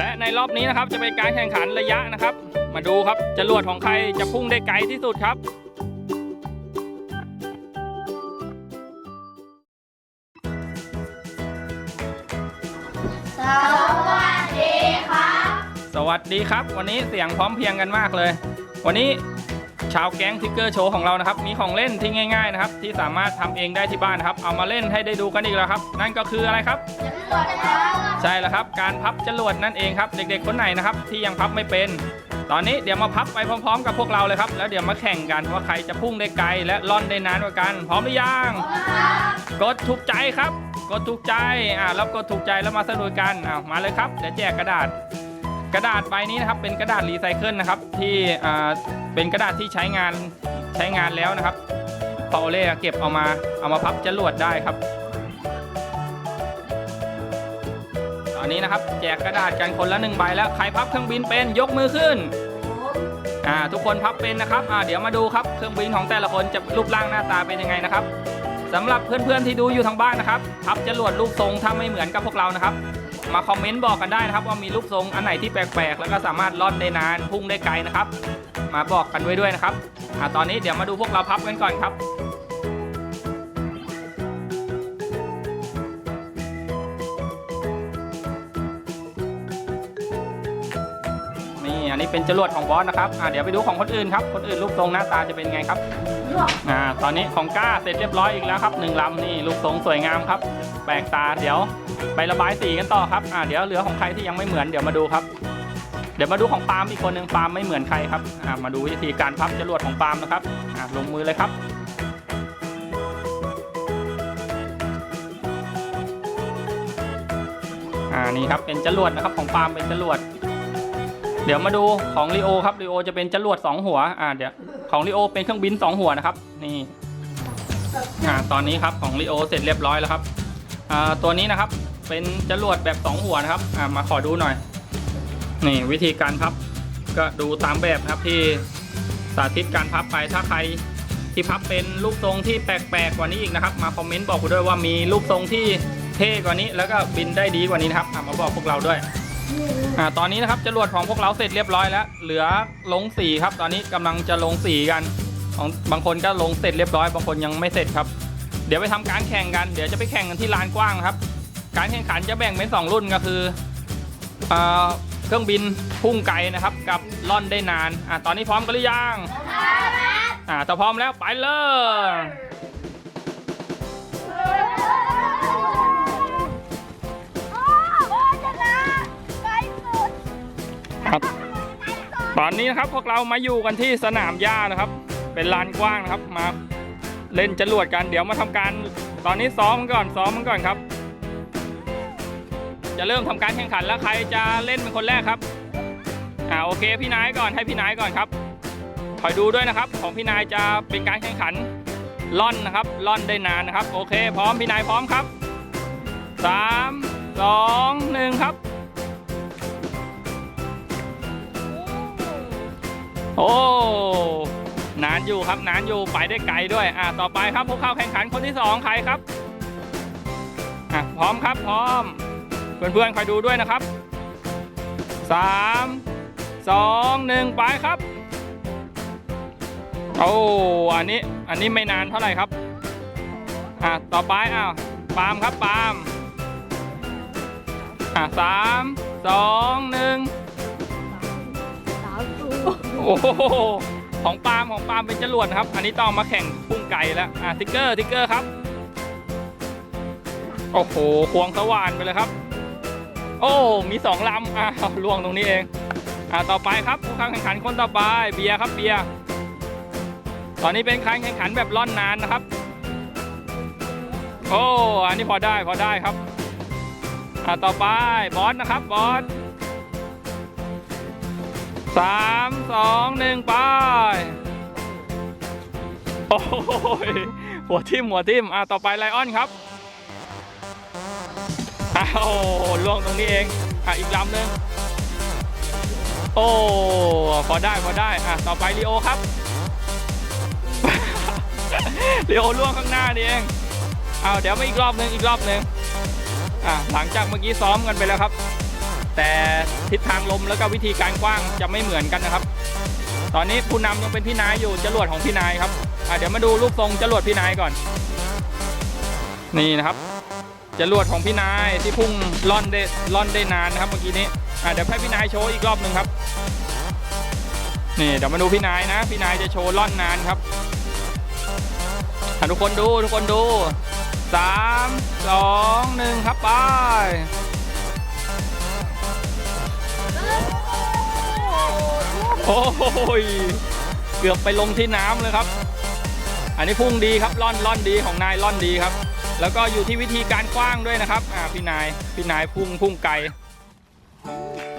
และในรอบนี้นะครับจะเป็นการแข่งขันระยะนะครับ มาดูครับจรวดของใครจะพุ่งได้ไกลที่สุดครับสวัสดีครับ สวัสดีครับ วันนี้เสียงพร้อมเพรียงกันมากเลย วันนี้ ชาวแก๊งทิกเกอร์โชว์ของเรานะครับ มีของเล่นที่ง่ายๆนะครับ ที่สามารถทำเองได้ที่บ้านนะครับ เอามาเล่นให้ได้ดูกันอีกแล้วครับ นั่นก็คืออะไรครับจะตรวจครับ ใช่แล้วครับ การพับจรวดนั่นเองครับ เด็กๆคนไหนนะครับ ที่ยังพับไม่เป็น ตอนนี้เดี๋ยวมาพับไปพร้อมๆ กับพวกเราเลยครับ แล้วเดี๋ยวมาแข่งกันว่าใครจะพุ่งได้ไกล และล่อนได้นานกว่ากัน พร้อมหรือยังกดถูกใจครับ กดถูกใจ อ่าแล้วกดถูกใจแล้วมาสนุกกันอ่ามาเลยครับ เดี๋ยวแจกกระดาษ กระดาษใบนี้นะครับเป็นกระดาษรีไซเคิลนะครับที่อ่าเป็นกระดาษที่ใช้งานใช้งานแล้วนะครับพอเล่เก็บเอามาเอามาพับจรวดได้ครับ ตอนนี้นะครับแจกกระดาษกันคนละหนึ่งใบแล้วใครพับเครื่องบินเป็นยกมือขึ้นอ่าทุกคนพับเป็นนะครับอ่าเดี๋ยวมาดูครับเครื่องบินของแต่ละคนจะรูปร่างหน้าตาเป็นยังไงนะครับสำหรับเพื่อนๆที่ดูอยู่ทางบ้านนะครับพับจรวดรูปทรงถ้าไม่เหมือนกับพวกเรานะครับ มาคอมเมนต์บอกกันได้นะครับว่ามีรูปทรงอันไหนที่แปลกๆ แล้วก็สามารถล่อนได้นานพุ่งได้ไกลนะครับ มาบอกกันไว้ด้วยนะครับอ่าตอนนี้เดี๋ยวมาดูพวกเราพับกันก่อนครับนี่อันนี้เป็นจรวดของบอสนะครับอ่าเดี๋ยวไปดูของคนอื่นครับ คนอื่นรูปทรงหน้าตาจะเป็นไงครับอ่าตอนนี้ของก้าเสร็จเรียบร้อยอีกแล้วครับหนึ่งลำนี่รูปทรงสวยงามครับ แปลกตาเดี๋ยวไประบายสีกันต่อครับอ่าเดี๋ยวเหลือของใครที่ยังไม่เหมือนเดี๋ยวมาดูครับ ดี๋ยวมาดูของปาล์มอีกคนหนึ่งปาล์มไม่เหมือนใครครับมาดูวิธีการพับจรวดของปาล์มนะครับลงมือเลยครับอ่านี่ครับเป็นจรวดนะครับของปาล์มเป็นจรวด เดี๋ยวมาดูของลีโอครับลีโอจะเป็นจรวดสองหัวอ่าเดี๋ยวของลีโอเป็นเครื่องบินสองหัวนะครับนี่อ่าตอนนี้ครับของลีโอเสร็จเรียบร้อยแล้วครับอ่าตัวนี้นะครับเป็นจรวดแบบสองหัวนะครับอ่ามาขอดูหน่อย นี่วิธีการพับก็ดูตามแบบครับที่สาธิตการพับไปถ้าใครที่พับเป็นรูปทรงที่แปลกๆกว่านี้อีกนะครับ มาคอมเมนต์บอกผมด้วยว่ามีรูปทรงที่เท่กว่านี้ แล้วก็บินได้ดีกว่านี้นะครับมาบอกพวกเราด้วยอ่าตอนนี้นะครับจรวดของพวกเราเสร็จเรียบร้อยแล้ว เหลือลงสีครับ ตอนนี้กำลังจะลงสีกันของบางคนก็ลงเสร็จเรียบร้อยบางคนยังไม่เสร็จครับ เดี๋ยวไปทำการแข่งกันเดี๋ยวจะไปแข่งกันที่ลานกว้างนะครับ การแข่งขันจะแบ่งเป็นสองรุ่นก็คืออ่อ เครื่องบินพุ่งไกลนะครับ กับล่อนได้นานอ่าตอนนี้พร้อมกันหรือยังอ่าถ้าพร้อมแล้วไปเลยครับตอนนี้นะครับพวกเรามาอยู่กันที่สนามหญ้านะครับ เป็นลานกว้างนะครับมาเล่นจรวดกันเดี๋ยวมาทำการ ตอนนี้ซ้อมกันก่อนซ้อมกันก่อนครับ จะเริ่มทำการแข่งขันแล้วใครจะเล่นเป็นคนแรกครับอ่าโอเคพี่นายก่อนให้พี่นายก่อนครับคอยดูด้วยนะครับ ของพี่นายจะเป็นการแข่งขันล่อนนะครับล่อนได้นานนะครับ โอเค พร้อมพี่นายพร้อมครับสามสองหนึ่งครับ โอ้นานอยู่ครับนานอยู่ไปได้ไกลด้วยอ่าต่อไปครับผู้เข้าแข่งขันคนที่สองใครครับอะพร้อมครับพร้อม เพื่อนๆคอยดูด้วยนะครับสามสองหนึ่งไปครับ โอ้อันนี้อันนี้ไม่นานเท่าไหร่ครับ อะ ต่อไปอ้าวปาล์มครับปาล์มอะสามสองหนึ่งโอ้โหของปาล์มของปาล์มเป็นจรวดนะครับ อันนี้ต้องมาแข่งพุ่งไกลแล้วอะติ๊กเกอร์ติ๊กเกอร์ครับ โอ้โห ควงสว่านไปเลยครับ โอ้ มีสองลำอะล่วงตรงนี้เองอะต่อไปครับผู้เข้าแข่งขันคนต่อไปเบียร์ครับเบียร์ตอนนี้เป็นการแข่งขันแบบล่อนนานนะครับ โอ้ อันนี้พอได้พอได้ครับอะต่อไปบอสนะครับบอสสามสองหนึ่งไปโอ้ยหัวทิ่มหัวทิ่มอะต่อไปไลออนครับ อ้าวล่วงตรงนี้เองอะอีกลำหนึ่งโอ้พอได้พอได้อะต่อไปลีโอครับลีโอล่วงข้างหน้านี่เองเอาเดี๋ยวมาอีกรอบหนึ่งอีกรอบหนึ่งอะหลังจากเมื่อกี้ซ้อมกันไปแล้วครับ แต่ทิศทางลมแล้วก็วิธีการกว้างจะไม่เหมือนกันนะครับ ตอนนี้ผู้นำยังเป็นพี่นายอยู่จรวดของพี่นายครับอะเดี๋ยวมาดูรูปทรงจรวดพี่นายก่อน นี่นะครับ จรวดของพี่นายที่พุ่งล่อนได้ล่อนได้นานนะครับเมื่อกี้นี้อะเดี๋ยวให้พี่นายโชว์อีกรอบหนึ่งครับนี่เดี๋ยวมาดูพี่นายนะ พี่นายจะโชว์ล่อนนานครับทุกคนดูทุกคนดูสามสองหนึ่งครับไปโอ้ยเกือบไปลงที่น้ำเลยครับ อันนี้พุ่งดีครับล่อนล่อนดีของนายล่อนดีครับ แล้วก็อยู่ที่วิธีการกว้างด้วยนะครับอ่าพี่นายพี่นายพุ่งพุ่งไกล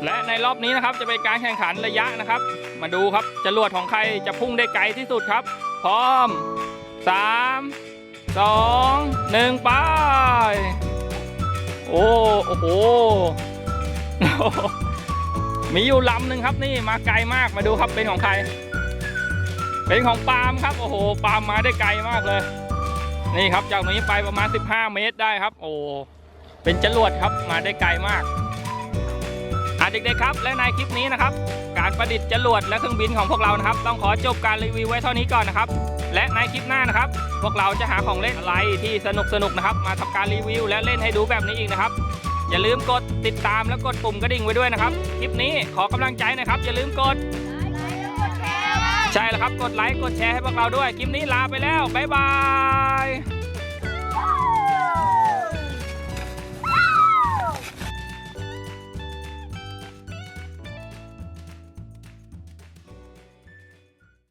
และในรอบนี้นะครับจะเป็นการแข่งขันระยะนะครับ มาดูครับจรวดของใครจะพุ่งได้ไกลที่สุดครับ พร้อม 3 2 1 ไป โอ้โอ้โหมีอยู่ลำหนึ่งครับนี่มาไกลมากมาดูครับเป็นของใคร เป็นของปาล์มครับ โอ้โหปาล์มมาได้ไกลมากเลย นี่ครับจากตรงนี้ไปประมาณ 15 เมตรได้ครับ โอ้เป็นจรวดครับมาได้ไกลมากอะเด็กๆครับ และในคลิปนี้นะครับ การประดิษฐ์จรวดและเครื่องบินของพวกเรานะครับ ต้องขอจบการรีวิวไว้เท่านี้ก่อนนะครับ และในคลิปหน้านะครับ พวกเราจะหาของเล่นอะไรที่สนุกๆนะครับ มาทำการรีวิวและเล่นให้ดูแบบนี้อีกนะครับ อย่าลืมกดติดตามและกดปุ่มกระดิ่งไว้ด้วยนะครับ คลิปนี้ขอกำลังใจหนะครับ อย่าลืมกดใช่แล้วครับกดไลค์กดแชร์ให้พวกเราด้วยคลิปนี้ลาไปแล้วบ๊ายบาย Bye.